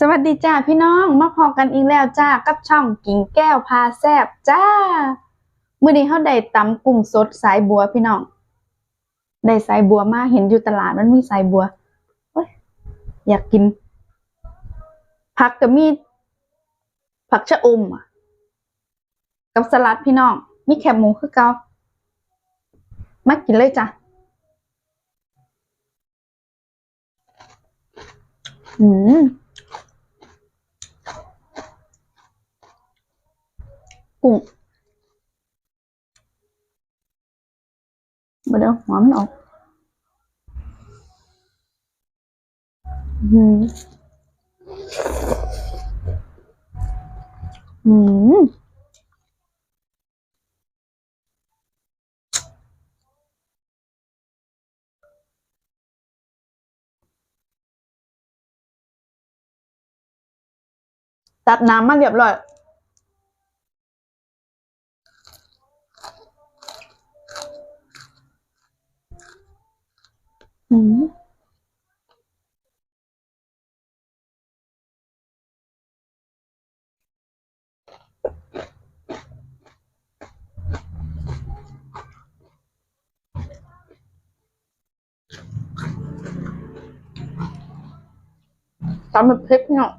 สวัสดีจ้าพี่น้องมาพอกันอีกแล้วจ้ากับช่องกิ่งแก้วพาแซบจ้ามื้อนี้เฮาได้ตำกุ้งสดสายบัวพี่น้องได้สายบัวมาเห็นอยู่ตลาดมันมีสายบัวโอ้ยอยากกิน ผักก็มีผักชะอมกับสลัดพี่น้องมีแคบหมูคือเกามากินเลยจ้ะอืม กุ้งมาเดี๋ยวหัวมันออกอืมอืมตัดน้ำมาเรียบร้อย Ừm. Tắm một thích nhậu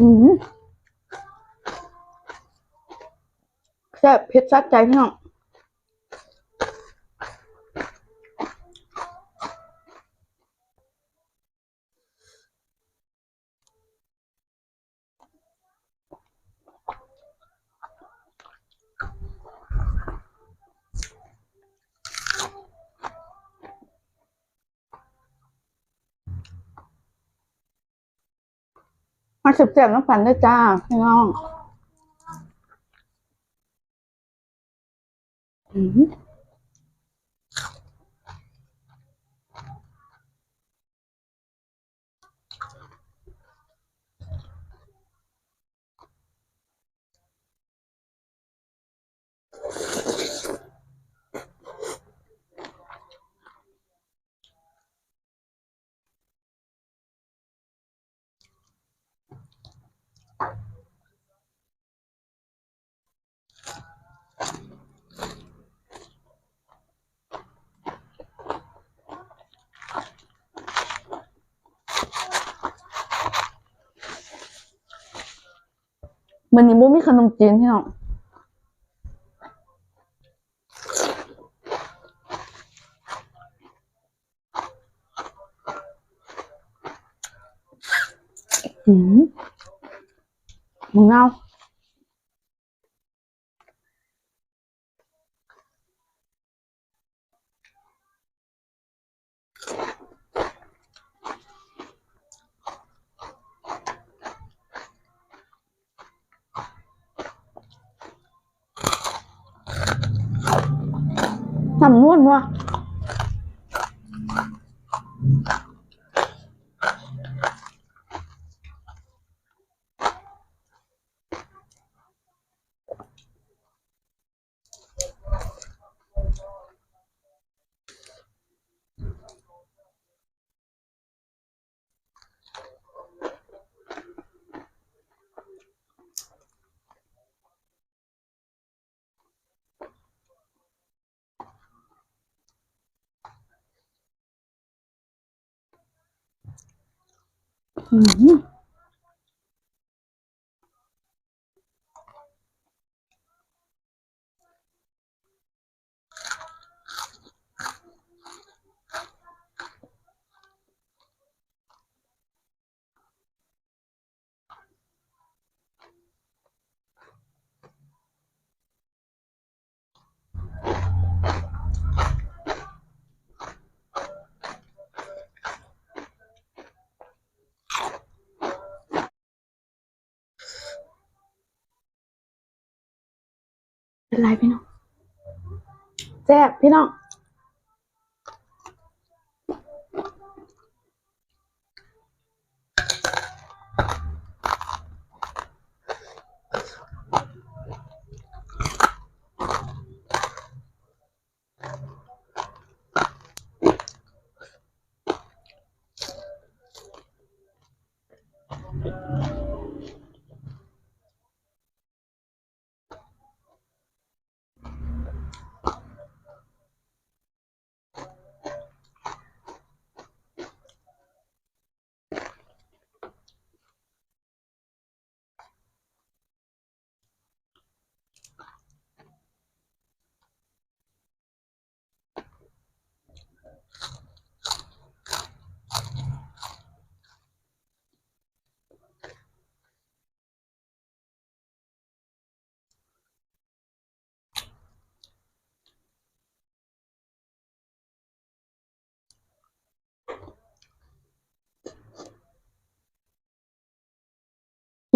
อืมแซ่บเผ็ดซัดใจพี่น้อง มาสิบเจ็ดน้ำฝันด้วยจ้าพี่น้อง อืม มันนี่บ่มีขนมจีนพี่น้องอืมมึงเอา ทำนวลว่ะ 嗯。 เป็นไรพี่น้องแซ่บพี่น้อง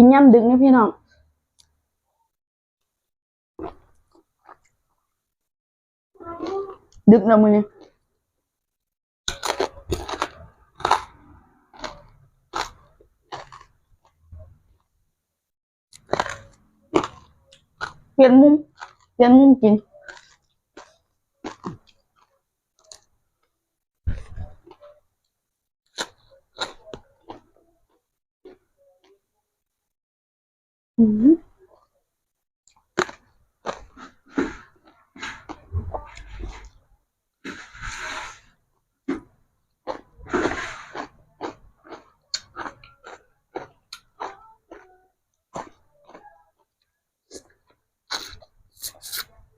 กินย่ำดึกนี่พี่น้อง ดึกแล้วมือนี้เปลี่ยนมุมเปลี่ยนมุมกิน 음.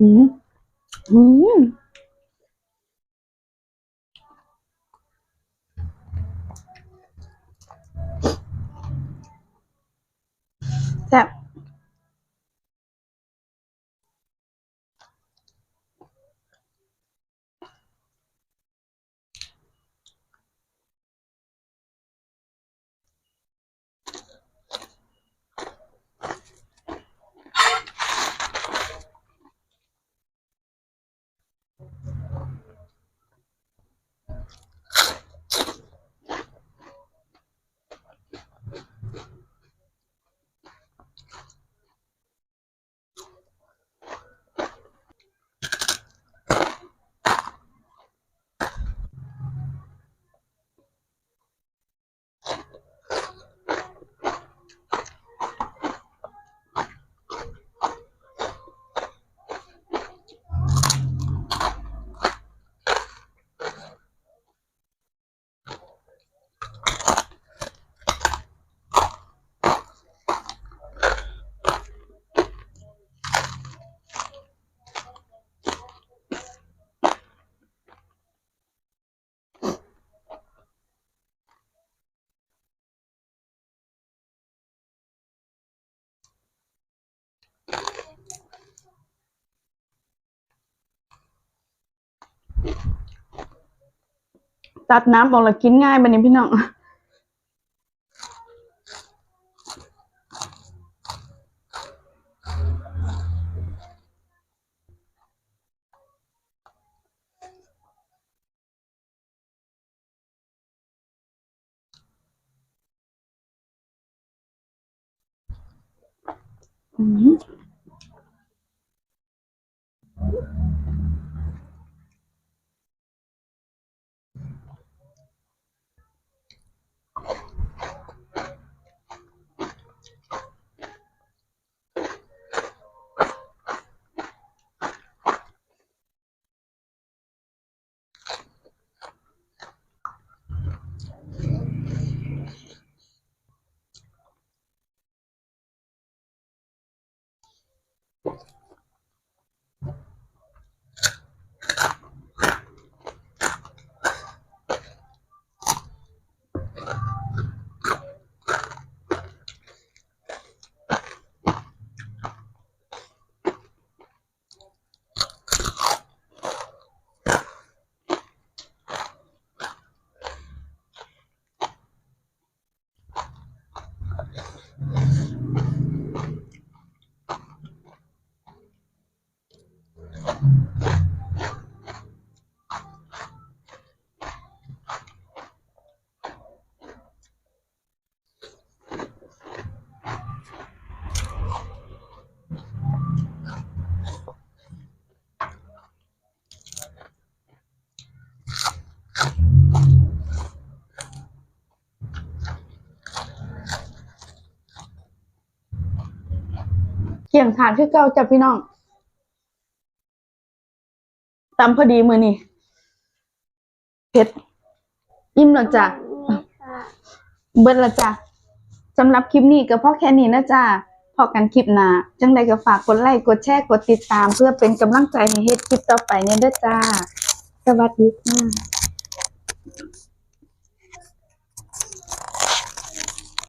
음. 음. ตัดน้ำออกแล้วกินง่ายบันนี้พี่น้องอืม ยงถาดคือเก่าจ้ะพี่น้องตำพอดีมือนี่เผ็ดอิ่มแล้วจ้ะเบิดและจ้ะสำหรับคลิปนี้ก็พอแค่นี้นะจ้ะพอกันคลิปหน้าจังใดก็ฝากกดไลค์กดแชร์กดติดตาม เพื่อเป็นกำลังใจให้เฮ็ดคลิปต่อไปเนี่ยด้อจ้า สวัสดีค่ะ